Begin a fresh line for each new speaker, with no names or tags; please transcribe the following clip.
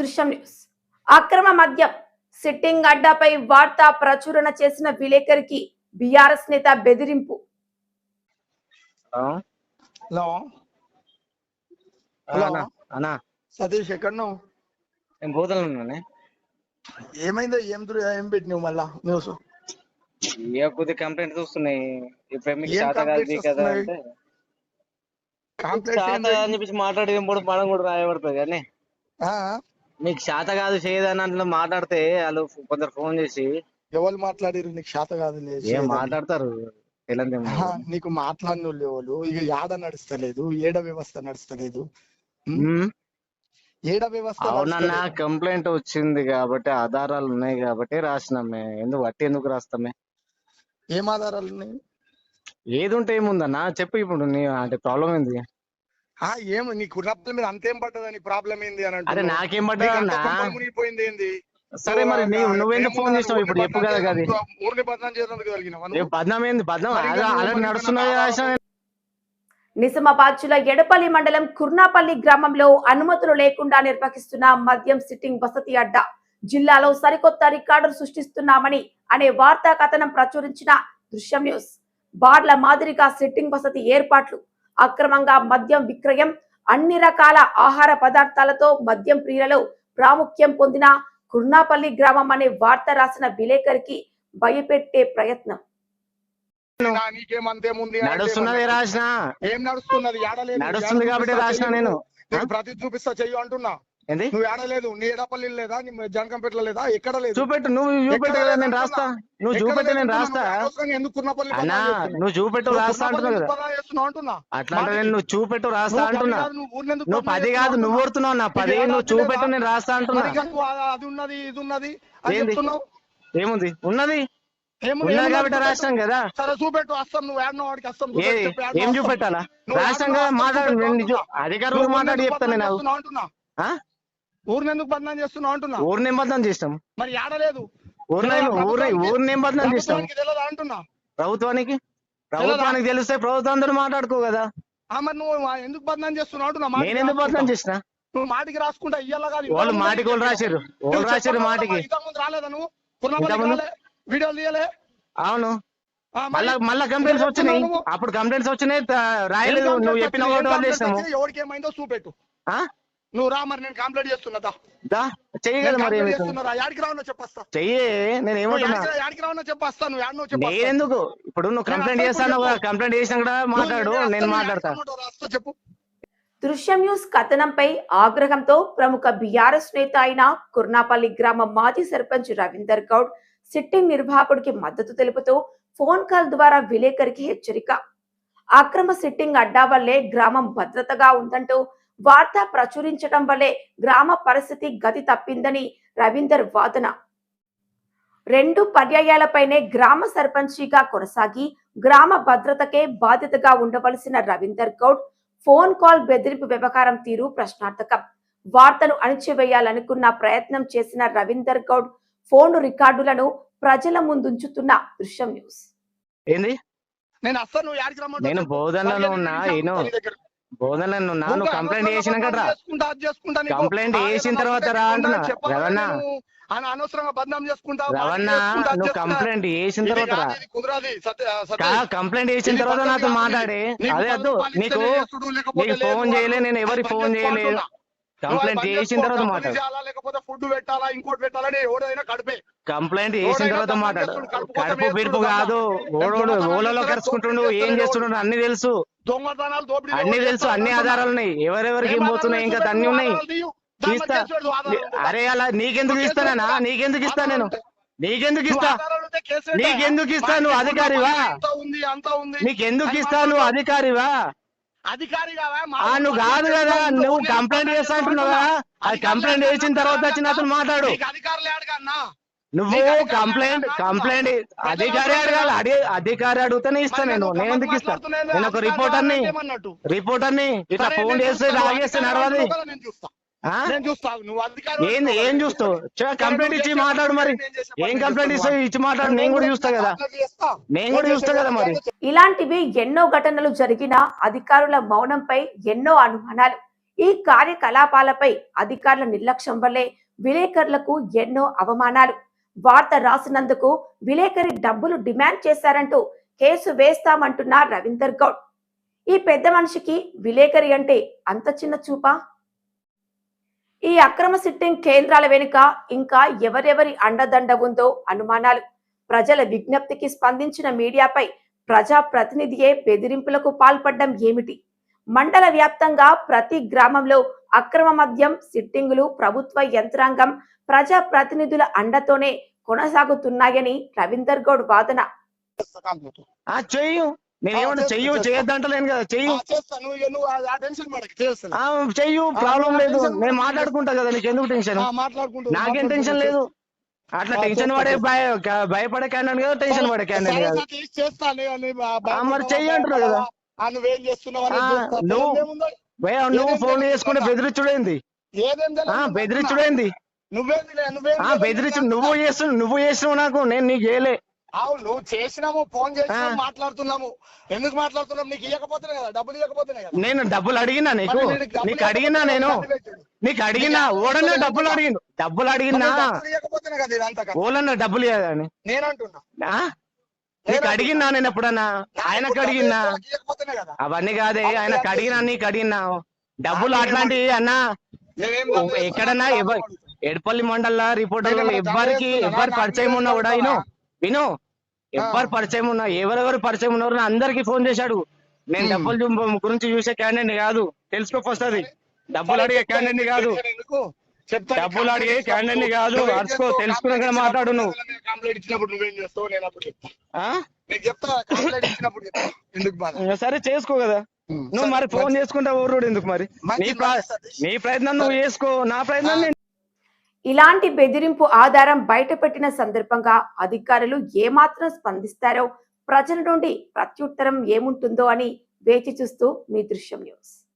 దృశ్యం న్యూస్. అక్రమ మద్యం సిట్టింగ్ అడ్డాపై వార్తా ప్రచురణ చేసిన విలేకరికి బీఆర్ఎస్ నేత బెదిరింపు.
హలో. అన్నా అన్నా.
సతీష్ ఎక్కడ నువ్వు
నేను భూతలు ఉన్నానే
ఏమైందో ఏం ఏం పెట్టినావు మళ్ళా న్యూస్?
ఏ కొద్ది కంప్లైంట్ వస్తున్నాయి ఇప్పుడు మీకు
ఏం
శాత కాదు
complaints
మీకు కదా
వస్తున్నాయి?
అంటే.
కాంప్లెక్స్
శాత అని చెప్పేసి మాట్లాడి కూడా మనం కూడా రాయబడుతుంది కానీ. మీకు శాత కాదు చేయదని అట్లా మాట్లాడితే వాళ్ళు కొందరు ఫోన్ చేసి
ఎవరు మాట్లాడిరు నీకు శాత కాదు లేదు,
ఏం. మాట్లాడతారు?
నీకు మాట్లాడిన వాళ్ళు ఇక యాడ నడుస్తలేదు? ఏడ వ్యవస్థ నడుస్తలేదు? ఏడ వ్యవస్థ
అవునన్నా. కంప్లైంట్ వచ్చింది కాబట్టి ఆధారాలు ఉన్నాయి కాబట్టి రాసినామే. ఎందుకు వట్టి ఎందుకు రాస్తామే?
ఏం ఆధారాలు ఉన్నాయి?
ఏది ఉంటే ఏముందన్నా? చెప్పు ఇప్పుడు నీ అంటే ప్రాబ్లం ఏంది?
ఆ, ఏం నీ కుర్రప్పల మీద అంతేం పడ్డదని ప్రాబ్లం ఏంది అని
అరే
అంటున్నావు?
నాకేం పడ్డా
మునిగిపోయింది ఏంది?
సరే మరి నీవు నువ్వెందుకు ఫోన్ చేసినావు ఇప్పుడు? చెప్పు కదా అది?
ఊరిని బదనాం నువ్వు?
బద్నాం ఏంది? బద్నాం? అలా
ఎడపల్లి మండలం కుర్నాపల్లి గ్రామంలో అనుమతులు లేకుండా నిర్వహిస్తున్న మద్యం సిట్టింగ్ వసతి అడ్డా. జిల్లాలో సరికొత్త రికార్డులు సృష్టిస్తున్నామని అనే వార్తా కథనం ప్రచురించిన దృశ్యం న్యూస్. బార్ల మాదిరిగా సిట్టింగ్ వసతి ఏర్పాట్లు అక్రమంగా మద్యం విక్రయం అన్ని రకాల ఆహార పదార్థాలతో మద్యం ప్రియులలో ప్రాముఖ్యం పొందిన కుర్నాపల్లి గ్రామం అనే వార్త రాసిన విలేకరికి భయపెట్టే ప్రయత్నం.
నడుస్తున్నది
అంటే
రాసిన
ఏం నడుస్తున్నది? ఏడలేదు
నడుస్తుంది
ఏడ
కాబట్టి రాసిన నేను.
ప్రతి చూపిస్తా చెయ్యి అంటున్నా.
ఏంది
నువ్వు ఏడలేదు నీ ఎడపల్లి లేదా నీ జనకంపేటలో లేదా ఎక్కడ లేదు
చూపెట్టు నువ్వు చూపెట్టు కదా నేను రాస్తా. నువ్వు చూపెట్టు నేను. రాస్తా
ఎందుకు
అన్నా? నువ్వు చూపెట్టు రాస్తా అంటున్నావు కదా
అంటున్నా
అట్లా అంటే
మాటికి.
నువ్వు చూపెట్టు రాస్తా అంటున్నా
నువ్వు
పది కాదు నువ్వు. కొడుతున్నావు నా పది నువ్వు చూపెట్టు? నేను రాస్తా అంటున్నా
అది ఉన్నది ఇది ఉన్నది
ఏముంది ఉన్నది
ఏమున్నది
కాబట్టి. రాష్ట్రం కదా
సరే చూపెట్టు వస్తాం నువ్వు ఏడనో వాడికి వస్తాం
ఏ. చూపెట్టాలా
నువ్వు
రాష్ట్రం
ఏడనో
కదా
వస్తాం,
మాట్లాడు నేను. అధికారులు మాట్లాడి చెప్తాను నేను
అంటున్నా? ఊరిని ఎందుకు బదనాం చేస్తున్నావు అంటున్నా?
ఊరిని ఏం బదనాం చేస్తాం
మరి ఏడలేదు
ఊరిని ఏం బదనాం
తెలియదా అంటున్నా?
ప్రభుత్వానికి? ప్రభుత్వానికి తెలిస్తే ప్రభుత్వంతో మాట్లాడుకో కదా.
మరి నువ్వు ఎందుకు బదనాం చేస్తున్నావు అంటున్నా?
నేను ఎందుకు బదనాం
రాసుకుంటా.
చేసిన?
నువ్వు మాటికి రాసుకుంటా ఇయ్యాల కాదు
వాళ్ళు మాటికి వాళ్ళు. రాశారు. వాళ్ళు రాశారు మాటికి.
ముందు రాలేదా నువ్వు? వీడియోలు తీయలే.
అవును. మళ్ళా మళ్ళా కంప్లైంట్స్ వచ్చినాయి. అప్పుడు కంప్లైంట్స్ వచ్చినాయి రాయలేదు. నువ్వు చెప్పిన?
ఎవరికి ఏమైందో చూపెట్టు? నువ్వు రా మరి నేను కంప్లైంట్ చేస్తున్నా దా.
మరి.
యాడికి రావనో చెప్పేస్తా.
చెయ్యి నేను
నువ్వు
ఏమంటున్నా?
యాడికి రావనో చెప్పేస్తా నువ్వు చెప్పేస్తా.
నేనెందుకు? ఇప్పుడు నువ్వు కంప్లైంట్ చేస్తాను
చెప్పు.
కంప్లైంట్ చేసినా కూడా మాట్లాడు
నువ్వు
నేను మాట్లాడతా.
చెప్పు.
దృశ్యం న్యూస్ కథనంపై ఆగ్రహంతో ప్రముఖ బీఆర్ఎస్ నేత అయిన కుర్నాపల్లి గ్రామ మాజీ సర్పంచ్ రవీందర్ గౌడ్ సిట్టింగ్ నిర్వాహకుడికి మద్దతు తెలుపుతూ ఫోన్ కాల్ ద్వారా విలేకరికి హెచ్చరిక. అక్రమ సిట్టింగ్ అడ్డా వల్లే గ్రామం భద్రతగా ఉందంటూ వార్త ప్రచురించడం వల్లే గ్రామ పరిస్థితి గతి తప్పిందని రవీందర్ వాదన. రెండు పర్యాయాలపైనే గ్రామ సర్పంచిగా కొనసాగి గ్రామ భద్రతకే బాధ్యతగా ఉండవలసిన రవీందర్ గౌడ్ ఫోన్ కాల్ బెదిరింపు వ్యవహారం తీరు ప్రశ్నార్థకం. వార్తను అణిచివేయాలనుకున్న ప్రయత్నం చేసిన రవీందర్ గౌడ్ ఫోన్ రికార్డులను ప్రజల ముందుంచుతున్న దృశ్యం న్యూస్.
ఏంది?
నేను అస్సలు నువ్వు యాడికి రమ్మంటావు?
నేను. బోధనలో ఉన్నా
నిమిషాలు
ఏను
నీ దగ్గర.
బోధనలో ఉన్నా నువ్వు
నువ్వు
కంప్లైంట్ చేసినాక రా. కంప్లైంట్ చేసిన తర్వాత రా అంటున్నా. రవణ.
నేను అన- అనవసరంగా బదనాం చేసుకుంటా
రవణ నువ్వు. కంప్లైంట్ చేసిన తర్వాత రా. కంప్లైంట్ చేసిన తర్వాత నాతో మాట్లాడే అదే అద్దు నీకు నీకు ఫోన్. చేయలే నేను ఎవరికి ఫోన్ చేయలేదు కంప్లైంట్ చేసిన తర్వాత మాట్లాడు.
లేకపోతే ఫుడ్ పెట్టాలా? ఇంకోటి పెట్టాలని ఎవడైనా కడిపే.
కంప్లైంట్ చేసిన తర్వాత మాట్లాడు.
కడుపు దమ్ము.
కాదు. ఓడోడు ఓలలో కరుచుకుంటుండు ఏం
చేస్తాడు,
చేస్తుండు అన్ని తెలుసు.
దొంగతనాలు దోపిడీ
అన్ని తెలుసు అన్ని ఆధారాలు ఉన్నాయి ఎవరెవరికి ఏం పోతున్నాయి? ఇంకా అన్ని ఉన్నాయి. తీస్తా. అరే అలా నీకెందుకు ఇస్తానా నీకెందుకు ఇస్తా నేను? నీకెందుకు ఇస్తా? నీకెందుకు ఇస్తా నువ్వు అధికారివా? నీకెందుకు ఇస్తా నువ్వు అధికారివా?
అధికారి
నువ్వు కాదు కదా నువ్వు కంప్లైంట్ చేస్తా అంటున్నావు? అది కంప్లైంట్ చేసిన తర్వాత వచ్చి నాతో మాట్లాడు. నువ్వు కంప్లైంట్ కంప్లైంట్ అధికారి అడగాలి. అడిగి అధికారి అడిగితేనే ఇస్తా నేను. నేను ఎందుకు ఇస్తా? నేను ఒక రిపోర్టర్ని. రిపోర్టర్ని. ఇట్లా ఫోన్ చేస్తే రాగేస్తే నడవది.
నేను నువ్వు అధికారి
ఏం చూస్తావు? కంప్లైంట్ ఇచ్చి మాట్లాడు మరి. ఏం కంప్లైంట్ ఇస్తావు? ఇచ్చి మాట్లాడు. నేను కూడా చూస్తా కదా. నేను కూడా చూస్తా కదా మరి.
ఇలాంటివి ఎన్నో ఘటనలు జరిగిన అధికారుల మౌనంపై ఎన్నో అనుమానాలు. ఈ కార్యకలాపాలపై అధికారుల నిర్లక్ష్యం వల్లే విలేకరులకు ఎన్నో అవమానాలు. వార్త రాసినందుకు విలేకరి డబ్బులు డిమాండ్ చేశారంటూ కేసు వేస్తామంటున్న రవీందర్ గౌడ్. ఈ పెద్ద మనిషికి విలేకరి అంటే అంత చిన్న చూపా? ఈ అక్రమ సిట్టింగ్ కేంద్రాల వెనుక ఇంకా ఎవరెవరి అండదండ ఉందో అనుమానాలు. ప్రజల విజ్ఞప్తికి స్పందించిన మీడియాపై ప్రజా ప్రతినిధియే బెదిరింపులకు పాల్పడడం ఏమిటి? మండల వ్యాప్తంగా ప్రతి గ్రామంలో అక్రమ మద్యం సిట్టింగులు ప్రభుత్వ యంత్రాంగం ప్రజా ప్రతినిధుల అండతోనే కొనసాగుతున్నాయని రవీందర్ గౌడ్ వాదన.
కంప్లీట్.
ఆ చెయ్యు. చేయొద్దంటలేను కదా చెయ్యు
నువ్వు నువ్వు
చెయ్యు ప్రాబ్లం లేదు నేను. మాట్లాడుకుంటా కదా నీకు ఎందుకు టెన్షన్ నాకేం టెన్షన్ లేదు అట్లా టెన్షన్ పడే. భయ భయపడే క్యాండిడేట్ కదా టెన్షన్ పడే క్యాండిడేట్ కాదు మరి చెయ్యి అంటున్నావు కదా.
నువ్వేం.
నువ్వు- నువ్వు ఫోన్ చేసుకుంటే. బెదిరించుడేంది
నువ్వు
బెదిరించుడేంది
నువ్వేం
ఆ
చేయలేదు
బెదిరించు
నేను
నువ్వు
చేస్తా.
చేస్తున్నావు నువ్వు చేసినావు నాకు నేను నీకు చేయలే
అవును నువ్వు చేసినాము ఫోన్ చేసినాము. మాట్లాడుతున్నాము. ఎందుకు మాట్లాడుతున్నాము నీకు కదా డబ్బులు కదా.
నేను డబ్బులు అడిగినా నీకు.
నీకు
అడిగినా నేను. నీకు అడిగినా ఓడన్నా
డబ్బులు
అడిగిండు. డబ్బులు అడిగినా.
కదా ఇదంతా.
ఓలన్నా డబ్బులు ఇవ్వదని
నేను అంటున్నా?
నీకు అడిగినా నేను ఎప్పుడన్నా? ఆయనకు అడిగినా. అవన్నీ కాదే ఆయనకు అడిగినా నీకు అడిగినా. డబ్బులు అట్లాంటివి అన్నా. ఎక్కడన్నా. ఎడపల్లి మండల రిపోర్టర్లు
నేను
ఎవ్వరికి ఎవ్వరి పరిచయం ఉన్నా కూడా విను. విను. ఎవ్వరు
ఆ.
పరిచయం ఉన్నా ఎవరెవరు పరిచయం ఉన్నారు అందరికి ఫోన్ చేశాడు. నేను. డబ్బులు గురించి చూసే క్యాండిడేట్ కాదు తెలుసుకో ఫస్ట్ అది డబ్బులు అడిగే క్యాండిడేట్ కాదు. డబ్బులు అడిగే క్యాండిడేట్ కాదు అరుచుకో? తెలుసుకున్నాక మాట్లాడు నువ్వు సరే చేసుకో కదా. నువ్వు మరి ఫోన్ చేసుకుంటే ఊరుడు ఎందుకు మరి? నీ ప్రయత్నం నువ్వు చేసుకో. నా ప్రయత్నం
ఇలాంటి బెదిరింపు ఆధారం బయటపెట్టిన సందర్భంగా అధికారులు ఏమాత్రం స్పందిస్తారో ప్రజల నుండి ప్రత్యుత్తరం ఏముంటుందో అని వేచి చూస్తూ మీ దృశ్యం న్యూస్.